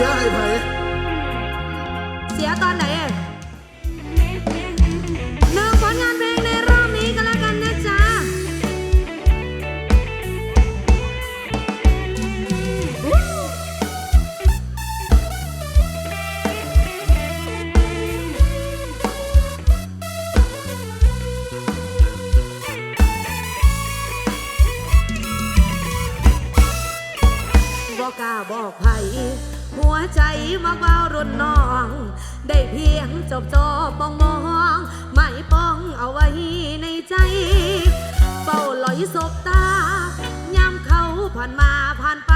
สียไอ้ไผเสียตอนไหนงผลงานเพลงในรอบนี้ก็แล้วกันนะจ๊ะบอกกล้าบอกไผ หัวใจมักเบารุ่นน้อง ได้เพียงจบจบมองมองไม่ป้องเอาไว้ในใจ เฝ้าลอยสบตายามเขาผ่านมาผ่านไป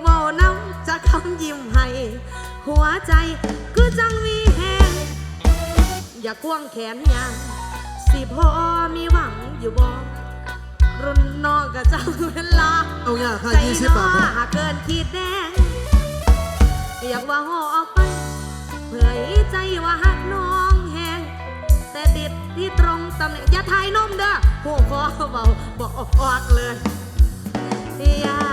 เว่าน้ำจะคำยิ้มให้หัวใจคือจังมีแหงอย่าควงแขนยังสิพอมีหวังอยู่บ่รุ่นน้องก็จังเวลาเอาง่ายค่ะใจยี่สิบน้อบาทหากเกินขีดแดง อยากว่าหอออกไปเผยใจว่าหักน้องแหงแต่ติดที่ตรงตำแหน่งอย่าทายนมเด้อหัวคอเบาบอกออกเลยยา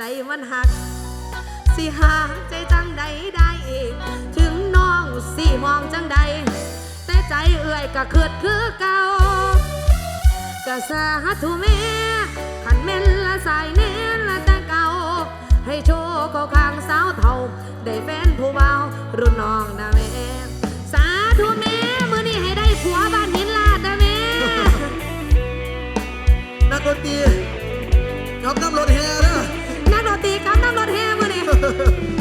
ใจมันหัก สิหาใจจังใดได้อีก ถึงน้องสิมองจังใด แต่ใจเอื่อยก็เกิดคือเก่ากะสาธุแม่ขันเม่นละสายเน้นละแต่เก่า ให้โชว์ก็ข้างสาวเท่า ได้แฟนผู้เบารุ่นน้องนะแม่สาธุแม่มือนี้ให้ได้ผัวบ้านหินลาดนะแม่นักดนตรีกับน้ำรถแห่เด้อนั Ha ha ha!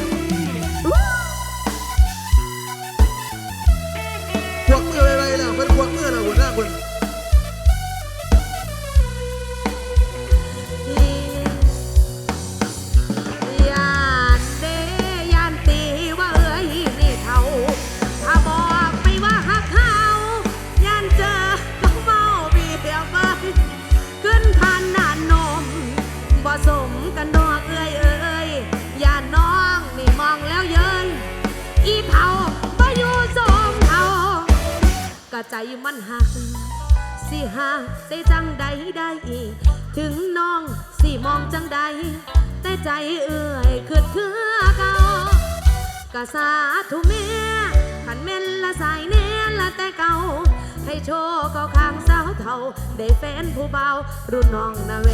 กะใจมันหัก สิหาได้จังใดได้อีกถึงน้องสิมองจังใด แต่ใจเอื่อยคือคือเก่ากะสาธุแม่ขันเม่นละสายเน้ละแต่เก่า ให้โชว์ก็ข้างสาวเท่า ได้แฟนผู้เบารุ่นน้องนะแว